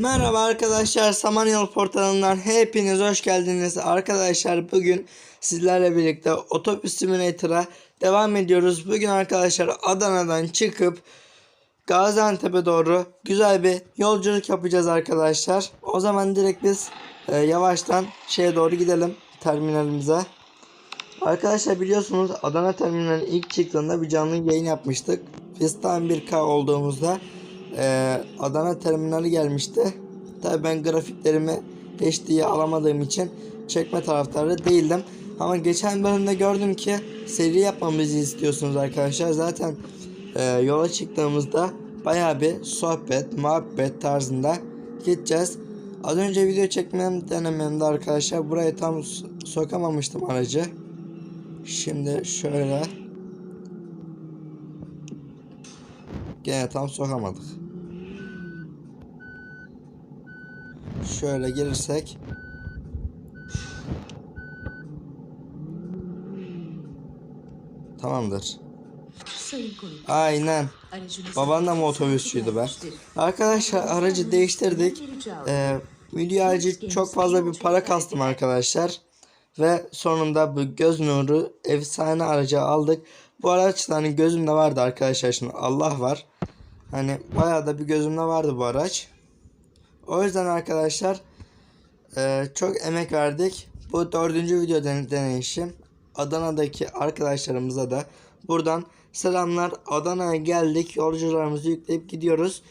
Merhaba arkadaşlar Samanyolu portalından hepiniz hoş geldiniz. Arkadaşlar bugün sizlerle birlikte otobüs simülator'a devam ediyoruz. Bugün arkadaşlar Adana'dan çıkıp Gaziantep'e doğru güzel bir yolculuk yapacağız arkadaşlar. O zaman direkt biz e, yavaştan şeye doğru gidelim terminalimize. Arkadaşlar biliyorsunuz Adana terminali ilk çıktığında bir canlı yayın yapmıştık. Biz tam 1K olduğumuzda e, Adana terminali gelmişti. Tabi ben grafiklerimi HD'ye alamadığım için çekme taraftarı değildim. Ama geçen bölümde gördüm ki seri yapmamızı istiyorsunuz arkadaşlar. Zaten e, yola çıktığımızda baya bir sohbet, muhabbet tarzında gideceğiz. Az önce video çekmem denememde arkadaşlar buraya tam so- sokamamıştım aracı. Şimdi şöyle Gene tam sokamadık. Şöyle girirsek Tamamdır. Aynen. Baban da mı otobüsçüydü be? Arkadaşlar aracı değiştirdik. Ee, video çok fazla bir para kastım arkadaşlar. Ve sonunda bu göz nuru efsane aracı aldık. Bu araçta hani gözümde vardı arkadaşlar şimdi Allah var. Hani bayağı da bir gözümde vardı bu araç. O yüzden arkadaşlar e, çok emek verdik. Bu dördüncü video den- deneyişim. Adana'daki arkadaşlarımıza da buradan selamlar. Adana'ya geldik. Yolcularımızı yükleyip gidiyoruz.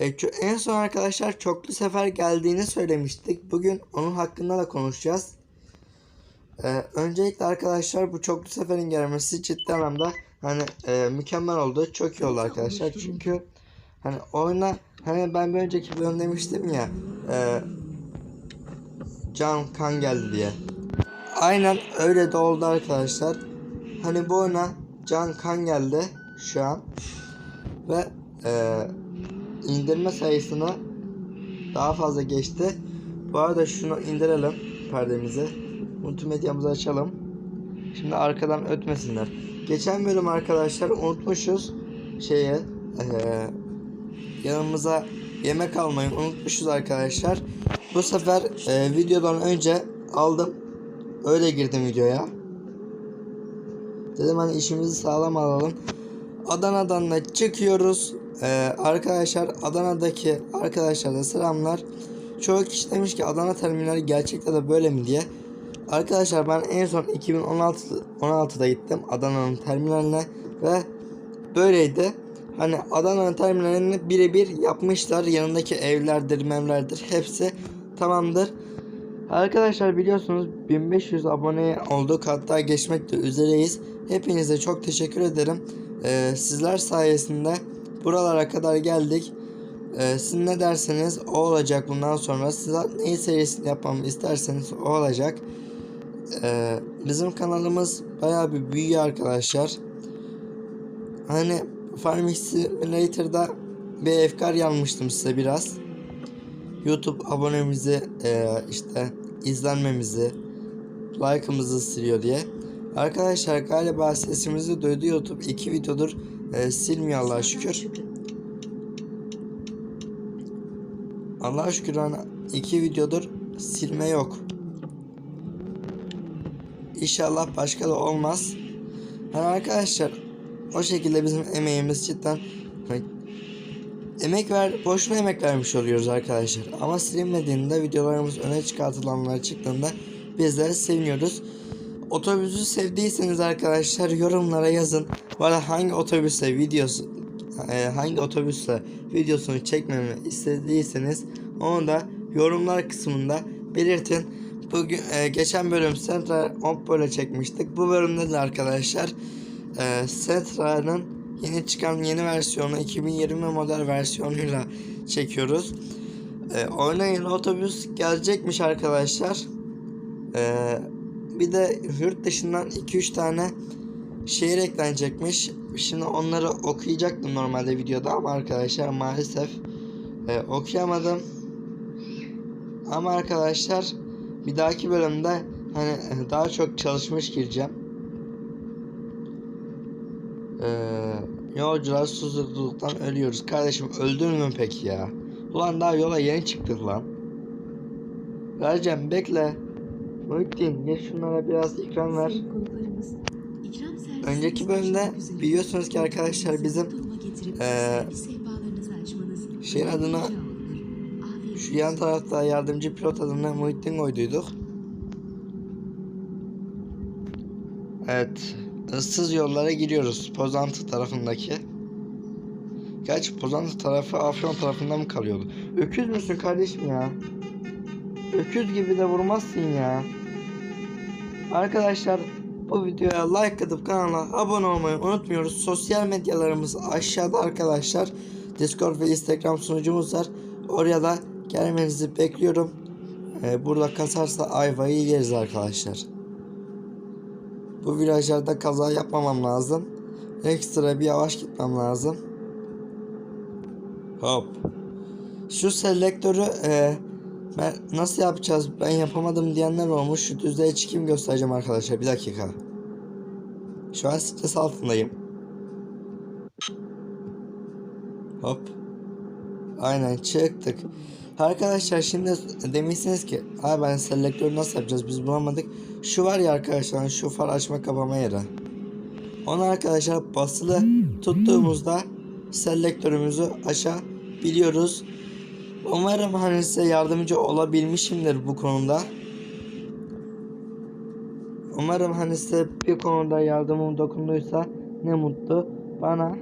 E, en son arkadaşlar çoklu sefer geldiğini söylemiştik. Bugün onun hakkında da konuşacağız. E, öncelikle arkadaşlar bu çoklu seferin gelmesi ciddi anlamda hani e, mükemmel oldu. Çok iyi oldu arkadaşlar. Çünkü hani oyuna hani ben bir önceki bölüm demiştim ya e, can kan geldi diye. Aynen öyle de oldu arkadaşlar. Hani bu oyuna can kan geldi şu an. Ve e, indirme sayısını daha fazla geçti. Bu arada şunu indirelim perdemizi. Multimedyamızı açalım. Şimdi arkadan ötmesinler. Geçen bölüm arkadaşlar unutmuşuz şeye e, yanımıza yemek almayı unutmuşuz arkadaşlar. Bu sefer e, videodan önce aldım. Öyle girdim videoya. Dedim hani işimizi sağlam alalım. Adana'dan da çıkıyoruz. Ee, arkadaşlar Adana'daki arkadaşlara selamlar. Çoğu kişi demiş ki Adana terminali gerçekten de böyle mi diye. Arkadaşlar ben en son 2016 16'da gittim Adana'nın terminaline ve böyleydi. Hani Adana'nın terminalini birebir yapmışlar. Yanındaki evlerdir, memlerdir hepsi tamamdır. Arkadaşlar biliyorsunuz 1500 abone olduk hatta geçmek de üzereyiz. Hepinize çok teşekkür ederim. Ee, sizler sayesinde buralara kadar geldik. Ee, siz ne derseniz o olacak bundan sonra. Siz neyi serisini yapmamı isterseniz o olacak. Ee, bizim kanalımız bayağı bir büyüyor arkadaşlar. Hani Farming Simulator'da bir efkar yanmıştım size biraz. YouTube abonemizi e, işte izlenmemizi like'ımızı siliyor diye. Arkadaşlar galiba sesimizi duydu YouTube iki videodur e, silmiyor Allah'a şükür. Allah'a şükür hani iki videodur silme yok. İnşallah başka da olmaz. Hani arkadaşlar o şekilde bizim emeğimiz cidden hani Emek ver, boşuna emek vermiş oluyoruz arkadaşlar. Ama silinmediğinde videolarımız öne çıkartılanlar çıktığında bizler seviniyoruz. Otobüsü sevdiyseniz arkadaşlar yorumlara yazın. Bana hangi otobüsle videosu e, hangi otobüsle videosunu çekmemi istediyseniz onu da yorumlar kısmında belirtin. Bugün e, geçen bölüm Central Oppo çekmiştik. Bu bölümde de arkadaşlar e, Centra'nın yeni çıkan yeni versiyonu 2020 model versiyonuyla çekiyoruz. E, oyuna yeni otobüs gelecekmiş arkadaşlar. E, bir de yurt dışından 2-3 tane şehir eklenecekmiş. Şimdi onları okuyacaktım normalde videoda ama arkadaşlar maalesef e, okuyamadım. Ama arkadaşlar bir dahaki bölümde hani e, daha çok çalışmış gireceğim. Ee, yolcular susuzluktan ölüyoruz. Kardeşim öldün mü peki ya? Ulan daha yola yeni çıktık lan. Vereceğim bekle. Muhittin gel şunlara biraz ikram ver. Önceki bölümde biliyorsunuz ki arkadaşlar bizim sehpalarınızı açmanız şeyin adına- yan tarafta yardımcı pilot adına Muhittin koyduyduk. Evet. ıssız yollara giriyoruz. Pozantı tarafındaki. Gerçi Pozantı tarafı Afyon tarafında mı kalıyordu? Öküz müsün kardeşim ya? Öküz gibi de vurmazsın ya. Arkadaşlar bu videoya like atıp kanala abone olmayı unutmuyoruz. Sosyal medyalarımız aşağıda arkadaşlar. Discord ve Instagram sunucumuz var. Oraya da gelmenizi bekliyorum. Ee, burada kasarsa ayvayı yeriz arkadaşlar. Bu virajlarda kaza yapmamam lazım. Ekstra bir yavaş gitmem lazım. Hop. Şu selektörü e, ben nasıl yapacağız ben yapamadım diyenler olmuş. Şu düzlüğe çıkayım göstereceğim arkadaşlar. Bir dakika. Şu an stres altındayım. Hop. Aynen çıktık. Arkadaşlar şimdi demişsiniz ki abi ben selektörü nasıl yapacağız biz bulamadık. Şu var ya arkadaşlar şu far açma kapama yeri. Onu arkadaşlar basılı tuttuğumuzda selektörümüzü açabiliyoruz. Umarım hani size yardımcı olabilmişimdir bu konuda. Umarım hani size bir konuda yardımım dokunduysa ne mutlu bana.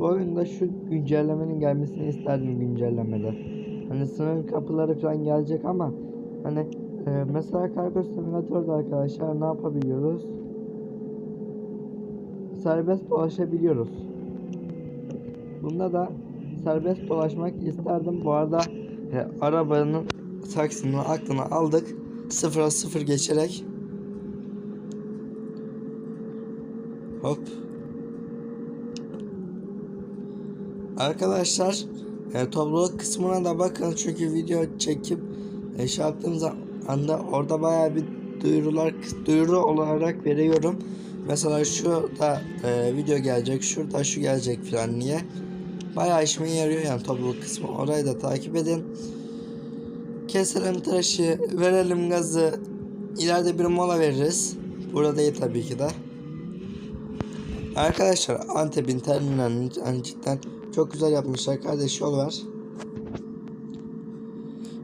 Bu oyunda şu güncellemenin gelmesini isterdim güncellemede. Hani sınır kapıları falan gelecek ama hani e, mesela kargo simülatörde arkadaşlar ne yapabiliyoruz? Serbest dolaşabiliyoruz. Bunda da serbest dolaşmak isterdim. Bu arada e, arabanın taksinin aklını aldık. Sıfıra sıfır geçerek. Hop. Arkadaşlar e, topluluk kısmına da bakın çünkü video çekip e, şey yaptığımız anda orada bayağı bir duyurular duyuru olarak veriyorum. Mesela şurada e, video gelecek, şurada şu gelecek falan niye. Bayağı işime yarıyor yani topluluk kısmı. Orayı da takip edin. Keselim tıraşı, verelim gazı. İleride bir mola veririz. Burada değil tabii ki de. Arkadaşlar Antep'in terminalini cidden çok güzel yapmışlar. Kardeş yol var.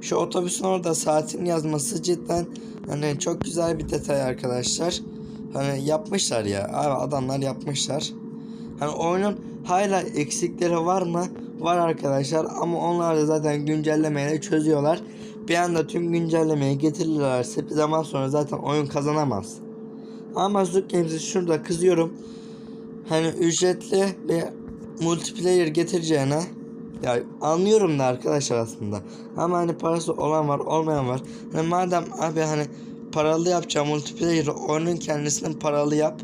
Şu otobüsün orada saatin yazması cidden hani çok güzel bir detay arkadaşlar. Hani yapmışlar ya. Abi adamlar yapmışlar. Hani oyunun hala eksikleri var mı? Var arkadaşlar ama onlar da zaten güncellemeyle çözüyorlar. Bir anda tüm güncellemeyi getirirlerse bir zaman sonra zaten oyun kazanamaz. Ama Zook Games'e şurada kızıyorum. Hani ücretli bir multiplayer getireceğine ya anlıyorum da arkadaşlar aslında. Ama hani parası olan var olmayan var. Hani madem abi hani paralı yapacağım multiplayer oyunun kendisini paralı yap.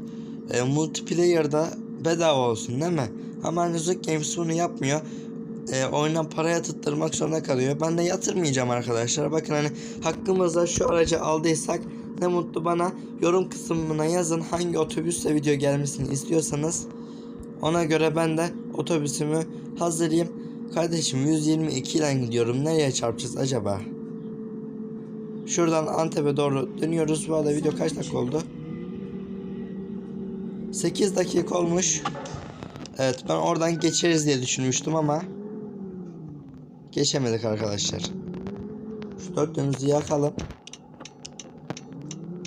E, multiplayer'da bedava olsun değil mi? Ama hani Zook Games bunu yapmıyor. E, oyuna paraya tutturmak zorunda kalıyor. Ben de yatırmayacağım arkadaşlar. Bakın hani hakkımızda şu aracı aldıysak ne mutlu bana. Yorum kısmına yazın hangi otobüsle video gelmesini istiyorsanız. Ona göre ben de otobüsümü hazırlayayım. Kardeşim 122 ile gidiyorum. Nereye çarpacağız acaba? Şuradan Antep'e doğru dönüyoruz. Bu arada video kaç dakika oldu? 8 dakika olmuş. Evet ben oradan geçeriz diye düşünmüştüm ama geçemedik arkadaşlar. Şu dörtlüğümüzü yakalım.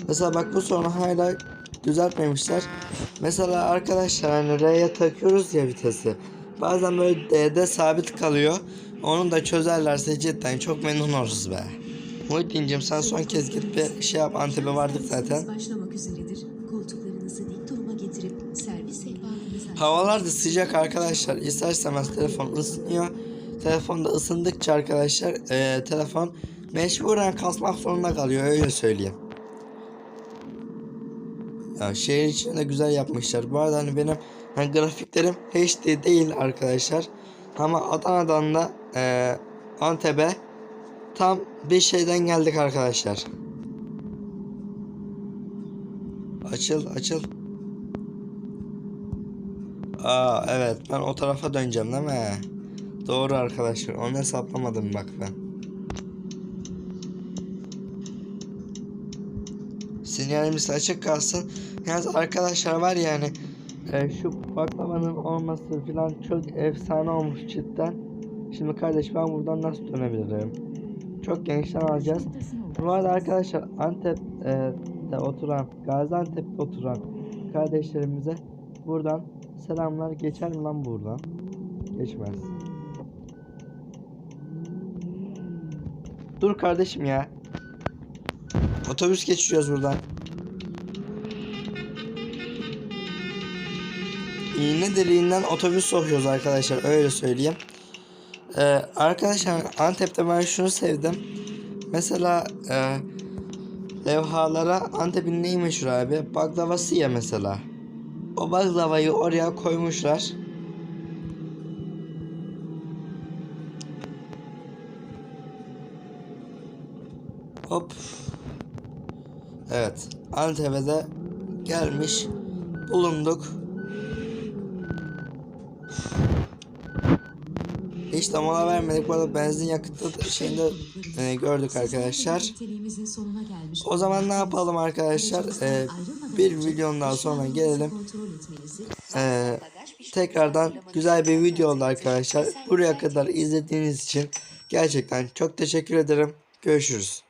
Mesela bak bu sorunu hala düzeltmemişler. Mesela arkadaşlar hani R'ye takıyoruz ya vitesi. Bazen böyle D'de sabit kalıyor. Onu da çözerlerse cidden çok memnun oluruz be. Muhittin'cim sen son kez git bir şey yap Antep'e vardık zaten. Servis başlamak üzeredir. Koltuklarınızı dik duruma getirip servis sehpalarınızı Havalar da sıcak arkadaşlar. İster istemez telefon ısınıyor. Telefonda ısındıkça arkadaşlar eee, telefon mecburen kasmak zorunda kalıyor öyle söyleyeyim. Ya şehir içinde güzel yapmışlar. Bu arada hani benim hani grafiklerim HD değil arkadaşlar. Ama Adana'dan da eee Antep'e tam bir şeyden geldik arkadaşlar. Açıl açıl. Aa evet ben o tarafa döneceğim değil mi? Doğru arkadaşlar. Onu hesaplamadım bak ben. Sinyalimiz açık kalsın. Yalnız arkadaşlar var yani e, şu baklavanın olması falan çok efsane olmuş cidden. Şimdi kardeş ben buradan nasıl dönebilirim? Çok gençten alacağız. Bu arada arkadaşlar Antep'te oturan, Gaziantep'te oturan kardeşlerimize buradan selamlar geçer mi lan buradan? Geçmez. Dur kardeşim ya. Otobüs geçiyoruz buradan. İğne deliğinden otobüs sokuyoruz arkadaşlar öyle söyleyeyim. Ee, arkadaşlar Antep'te ben şunu sevdim. Mesela e, levhalara Antep'in neyi meşhur abi? Baklavası ya mesela. O baklavayı oraya koymuşlar. Hop. Evet. Antep'e de gelmiş bulunduk. Hiç de mola vermedik. Bu arada benzin yakıtı şeyinde e, gördük arkadaşlar. O zaman ne yapalım arkadaşlar? Ee, bir videonun daha sonra gelelim. Ee, tekrardan güzel bir video oldu arkadaşlar. Buraya kadar izlediğiniz için gerçekten çok teşekkür ederim. Görüşürüz.